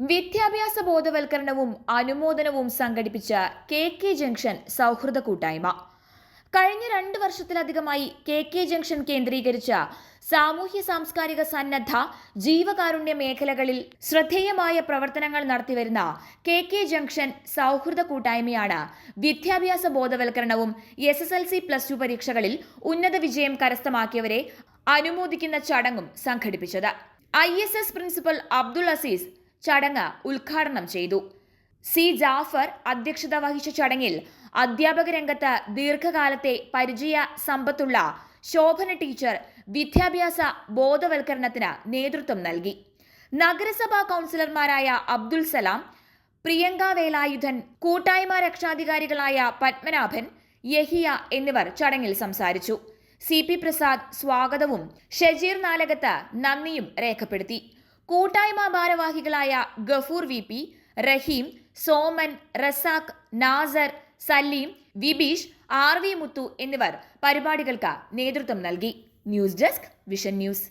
വിദ്യാഭ്യാസ ബോധവൽക്കരണവും അനുമോദനവും സംഘടിപ്പിച്ച K K junction സൗഹൃദ കൂട്ടായ്മ. കഴിഞ്ഞ രണ്ട് വർഷത്തിലധികമായി കെ കെ ജംഗ്ഷൻ കേന്ദ്രീകരിച്ച സാമൂഹ്യ സാംസ്കാരിക സന്നദ്ധ ജീവകാരുണ്യ മേഖലകളിൽ ശ്രദ്ധേയമായ പ്രവർത്തനങ്ങൾ നടത്തിവരുന്ന കെ കെ ജംഗ്ഷൻ സൗഹൃദ കൂട്ടായ്മയാണ് വിദ്യാഭ്യാസ ബോധവൽക്കരണവും S S L C plus two പരീക്ഷകളിൽ ഉന്നത വിജയം കരസ്ഥമാക്കിയവരെ അനുമോദിക്കുന്ന ചടങ്ങും സംഘടിപ്പിച്ചത്. I S S principal Abdul Azeez ചടങ്ങ് ഉദ്ഘാടനം ചെയ്തു. സി ജാഫർ അധ്യക്ഷത വഹിച്ച ചടങ്ങിൽ അധ്യാപക രംഗത്ത് ദീർഘകാലത്തെ പരിചയ സമ്പത്തുള്ള ശോഭന ടീച്ചർ വിദ്യാഭ്യാസ ബോധവൽക്കരണത്തിന് നേതൃത്വം നൽകി. നഗരസഭാ കൗൺസിലർമാരായ അബ്ദുൽ സലാം പ്രിയങ്ക വേലായുധൻ കൂട്ടായ്മ രക്ഷാധികാരികളായ പത്മനാഭൻ യഹിയ എന്നിവർ ചടങ്ങിൽ സംസാരിച്ചു. സി പി പ്രസാദ് സ്വാഗതവും ഷജീർ നാലകത്ത് നന്ദിയും രേഖപ്പെടുത്തി. കൂട്ടായ്മ ഭാരവാഹികളായ Gafoor V P Raheem Soman Razak Nasar Saleem Vibeesh R V Muthu എന്നിവർ പരിപാടികൾക്ക് നേതൃത്വം നൽകി. News desk Vision News.